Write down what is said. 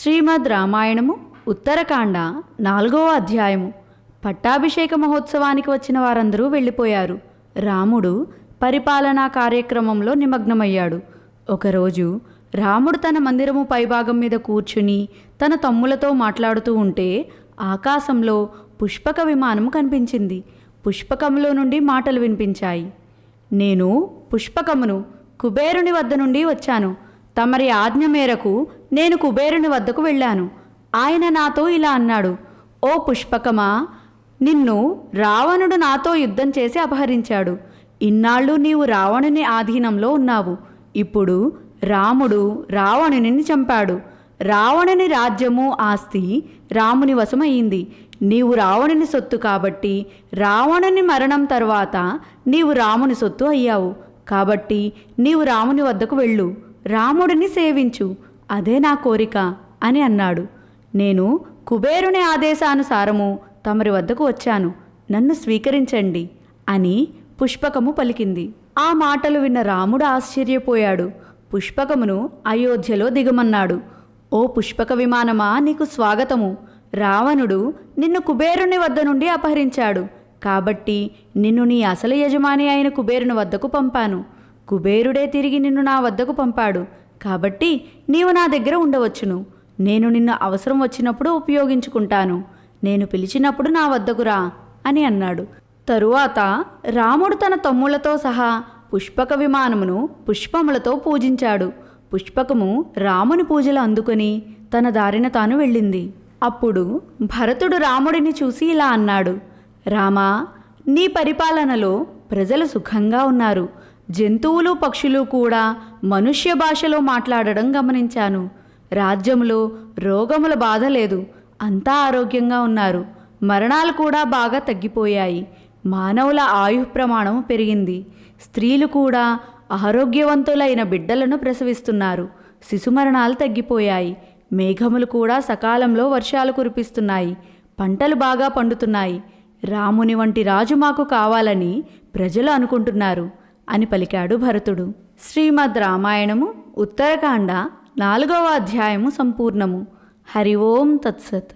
శ్రీమద్ రామాయణము ఉత్తరకాండ నాలుగవ అధ్యాయము. పట్టాభిషేక మహోత్సవానికి వచ్చిన వారందరూ వెళ్ళిపోయారు. రాముడు పరిపాలనా కార్యక్రమంలో నిమగ్నమయ్యాడు. ఒకరోజు రాముడు తన మందిరము పైభాగం మీద కూర్చుని తన తమ్ములతో మాట్లాడుతూ ఉంటే ఆకాశంలో పుష్పక విమానం కనిపించింది. పుష్పకంలో నుండి మాటలు వినిపించాయి. నేను పుష్పకమును కుబేరుని వద్ద నుండి వచ్చాను. తమరి ఆజ్ఞ మేరకు నేను కుబేరుని వద్దకు వెళ్ళాను. ఆయన నాతో ఇలా అన్నాడు ఓ పుష్పకమా నిన్ను రావణుడు నాతో యుద్ధం చేసి అపహరించాడు. ఇన్నాళ్ళు నీవు రావణుని ఆధీనంలో ఉన్నావు. ఇప్పుడు రాముడు రావణుని చంపాడు. రావణుని రాజ్యము ఆస్తి రాముని వశమయ్యింది నీవు రావణుని సొత్తు కాబట్టి రావణుని మరణం తర్వాత నీవు రాముని సొత్తు అయ్యావు. కాబట్టి నీవు రాముని వద్దకు వెళ్ళు. రాముడిని సేవించు అదే నా కోరిక అని అన్నాడు. నేను కుబేరుని ఆదేశానుసారము తమరి వద్దకు వచ్చాను. నన్ను స్వీకరించండి అని పుష్పకము పలికింది. ఆ మాటలు విన్న రాముడు ఆశ్చర్యపోయాడు. పుష్పకమును అయోధ్యలో దిగమన్నాడు. ఓ పుష్పక విమానమా నీకు స్వాగతము. రావణుడు నిన్ను కుబేరుని వద్ద నుండి అపహరించాడు. కాబట్టి నిన్ను నీ అసలు యజమాని అయిన కుబేరుని వద్దకు పంపాను. కుబేరుడే తిరిగి నిన్ను నా వద్దకు పంపాడు. కాబట్టి నీవు నా దగ్గర ఉండవచ్చును. నేను నిన్ను అవసరం వచ్చినప్పుడు ఉపయోగించుకుంటాను. నేను పిలిచినప్పుడు నా వద్దకురా అని అన్నాడు. తరువాత రాముడు తన తమ్ములతో సహా పుష్పక విమానమును పుష్పములతో పూజించాడు. పుష్పకము రాముని పూజలు అందుకొని తన దారిన తాను వెళ్ళింది. అప్పుడు భరతుడు రాముడిని చూసి ఇలా అన్నాడు. రామా నీ పరిపాలనలో ప్రజలు సుఖంగా ఉన్నారు. జంతువులు పక్షులు కూడా మనుష్య భాషలో మాట్లాడడం గమనించాను. రాజ్యంలో రోగముల బాధ లేదు. అంతా ఆరోగ్యంగా ఉన్నారు. మరణాలు కూడా బాగా తగ్గిపోయాయి. మానవుల ఆయు ప్రమాణం పెరిగింది. స్త్రీలు కూడా ఆరోగ్యవంతులైన బిడ్డలను ప్రసవిస్తున్నారు. శిశుమరణాలు తగ్గిపోయాయి. మేఘములు కూడా సకాలంలో వర్షాలు కురిపిస్తున్నాయి. పంటలు బాగా పండుతున్నాయి. రాముని వంటి రాజు మాకు కావాలని ప్రజలు అనుకుంటున్నారు. అని పలికాడు భరతుడు. శ్రీమద్ రామాయణము ఉత్తరకాండ నాలుగవ అధ్యాయము సంపూర్ణము. హరి ఓం తత్సత్.